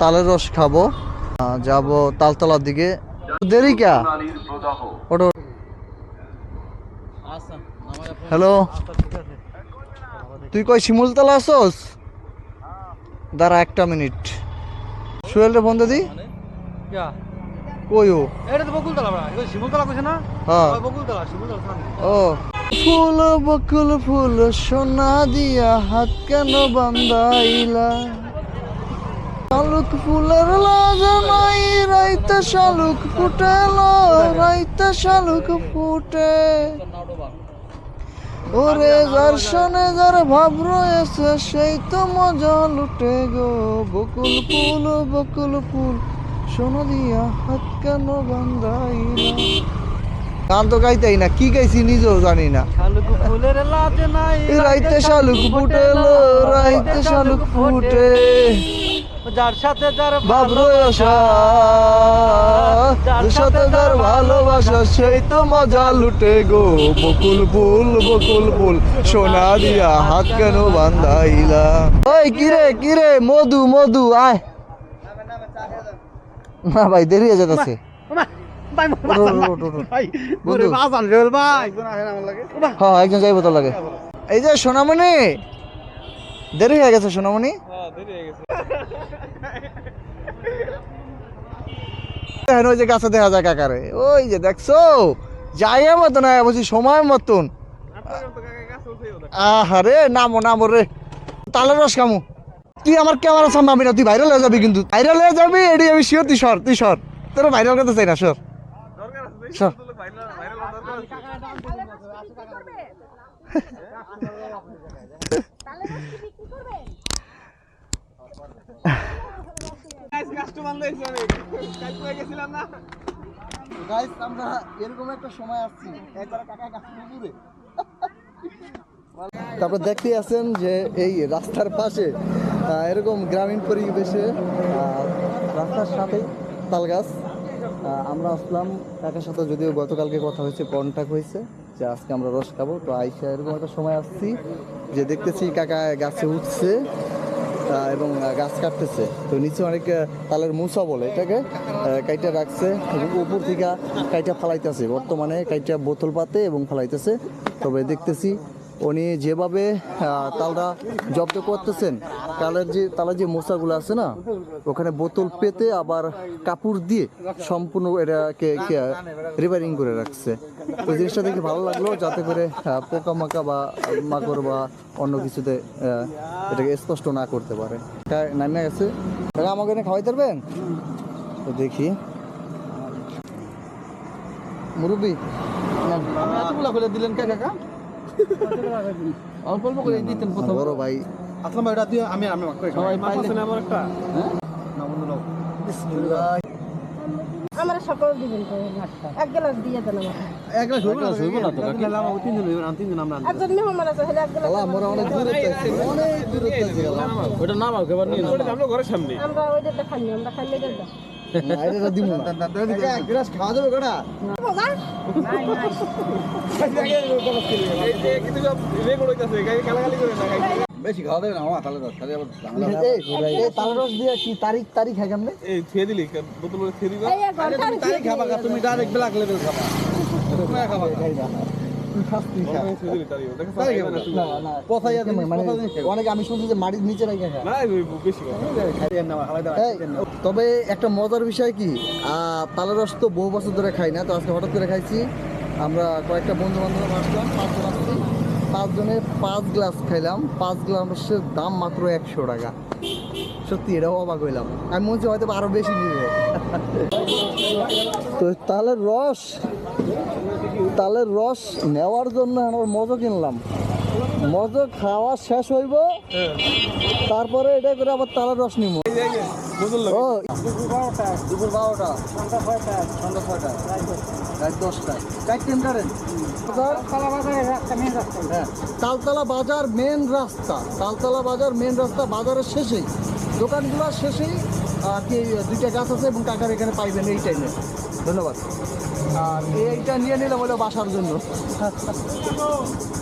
তালের রস খাব। যাব তালতলার দিকে। দেরি কা? হ্যালো। তুই কই, শিমুলতলা আসোস? দাঁড়া একটা মিনিট। সুহেলরে বন্ধ দি কই ও এটা তো বকুলতলা বড়া এটা শিমুলতলা কইছে না? হ্যাঁ। বকুলতলা শিমুলতলা ও। ফুল বকুল ফুল সোনা দিয়া হাত কেন বান্দাইলা শালুক ফুলের লাজ নাই রাইতে শালুক ফুটেল রাইতে শালুক ফুটে। ওরে যার শোনে যার ভাব রয়েছে সেই তো মজা লুটে গো। বকুল ফুল বকুল ফুল সোনা দিয়া হাত কেন গান তো গাইতেই না কি গাইছি নিজেও জানি না। রাইতে শালুক ফুটেল রাইতে শালুক ফুটে। যার সাথে যার বাবরো যার সাথে যার ভালোবাসা সেই তো মজা লুটে গো বকুল ফুল বকুল ফুল। সোনা দিয়া হাত কেন বান্ধাইলা? ওই কিরে কিরে মধু মধু আয়। না ভাই দেরি হয়ে ভাই হ্যাঁ একজন যাইব তো লাগে। এই যে সোনামণি দেরি হয়ে গেছে সোনামণি। দেখেন ওই যে গাছে দেখা যায় কাকারে। ওই যে দেখছ? মতন আয়া বলছি সময় মতন। আহারে নামো নামো রে। তালের রস কামু তুই আমার ক্যামেরা সামনে না তুই ভাইরাল হয়ে যাবি কিন্তু। ভাইরাল হয়ে যাবি এডি আমি শিওর তুই সর তুই সর তোর ভাইরাল করতে চাই না সর আমরা এরকম একটা সময় আসছি। একবার কাকা কাছে পুকুরে তারপর দেখতে আছেন যে এই রাস্তার পাশে এরকম গ্রামীণ পরিবেশে রাস্তার সাথে তাল গাছ আমরা আসলাম কাকার সাথে, যদিও গতকালকে কথা হয়েছে কন্ট্যাক্ট হয়েছে, যে আজকে আমরা রস খাব। তো আইসা এরকম একটা সময় আসছি যে দেখতেছি কাকা গাছে উঠছে এবং গাছ কাটতেছে। তো নিচে অনেক তালের মুসা বলে এটাকে কাইটা রাখছে এবং উপর থেকে কাইটা ফালাইতেছে। বর্তমানে কাইটা বোতল পাতে এবং ফালাইতেছে। তবে দেখতেছি উনি যেভাবে তালরা জব্দ করতেছেন, তালের যে তালের যে মশাগুলো আছে না, ওখানে বোতল পেতে আবার কাপড় দিয়ে সম্পূর্ণ এটাকে রিপেয়ারিং করে রাখছে। তো জিনিসটা দেখে ভালো লাগল, যাতে করে পোকামাকা বা মাকড় বা অন্য কিছুতে এটাকে স্পষ্ট না করতে পারে। নামিয়ে গেছে। তাহলে আমাকে এনে খাওয়াই দেবেন তো দেখি। মুরব্বী দিলেন কে, কাকা? অল্প অল্প করে দিতেন প্রথম। বড় ভাই। আসলাম ভাই এটা দিয়ে আমি আমি সবাই পাইলে আমার একটা? আমরা সকল দিবেন এক গ্লাস দিয়ে দেন আমাকে। এক গ্লাস হইব না হইব না তো কাকি? তিন দিন হইব না তিন দিন আমরা একজন মেহমান আছে হলে এক গ্লাস আল্লাহ আমরা অনেক দূরে আছি অনেক দূরে আছি ওটা নাম আগে বার নিয়ে আমরা ওই যেটা খাইনি আমরা খাইলে দিব বেশি খাওয়া দেবে না আমার তাহলে দশ খালি আবার তাল রস দিয়ে কি তারিখ তারিখ খাই কেমনে এই এক ঘণ্টা তাই খাবা গা, তুমি ডাইরেক্ট ব্ল্যাক লেভেল খাবা তুমি খাবা গা। তাই খাবা। কোথায় কোথায় অনেক আমি শুনছি যে মাটির নিচে রাখা। তবে একটা মজার বিষয় কি? তালের রস তো বহু বছর ধরে খাই না, তো আজকে হঠাৎ করে খাইছি। আমরা কয়েকটা বন্ধু বান্ধব আসলাম আসছি। পাঁচজনের পাঁচ গ্লাস খাইলাম, পাঁচ গ্লাসের দাম মাত্র একশো টাকা। সত্যি, এটাও অবাক হইলাম। আমি মনে হচ্ছে হয়তো বা আরও বেশি নিবে। তো তালের রস তালের রস নেওয়ার জন্য আমার মজো কিনলাম। মজো খাওয়া শেষ হইব। তারপরে এটা করে আবার তালের রস নিব হ্যাঁ। তালতলা বাজার মেন রাস্তা। তালতলা বাজার মেন রাস্তা বাজারের শেষেই। দোকানগুলোর শেষেই। দুইটা গাছ আছে এবং টাকার এখানে পাইবেন এই টাইমে ধন্যবাদ। আর এইটা নিয়ে নিলাম হলো বাসার জন্য।